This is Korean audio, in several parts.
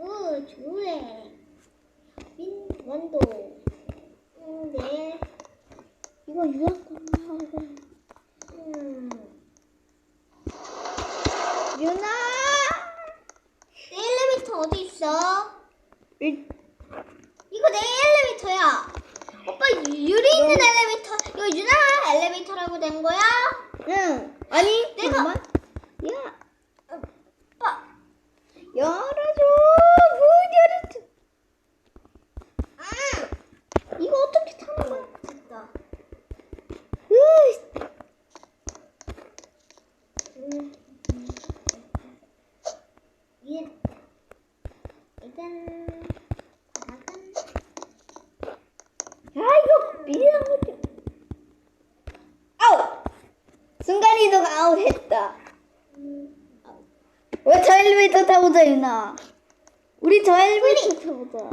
오, 좋네. 민, 원도. 음, 네. 이거 유학권하고 음. 유나 내 엘리베이터 어디 있어? 일- 이거 내 엘리베이터야. 오빠 유리 있는 엘리베이터. 이거 유나 엘리베이터라고 된 거야? 응 아니 내가- 잠깐만 야 오빠. 열어줘 문 열어줘 응. 이거 어떻게 타는 거야 됐다. 으이, 음. 일. 아 이거 미안하게 아우 순간 이동 아웃 했다. 음, 왜저 엘리베이터 타보자 유나. 우리 저 엘리베이터 타보자.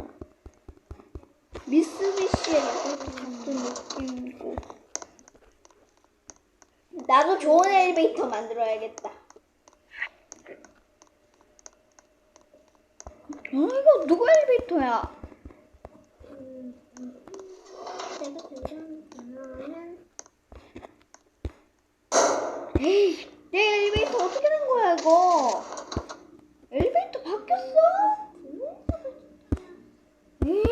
미쓰비시의 같은 느낌이고. 나도 좋은 엘리베이터 만들어야겠다 아 이거 누구 엘리베이터야 에이 내 엘리베이터 어떻게 된 거야 이거 엘리베이터 바뀌었어? 응?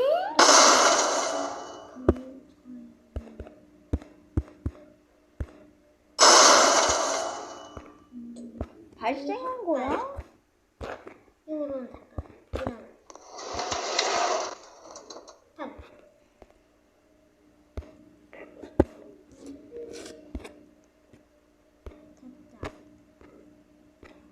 발생한 거야? 이거는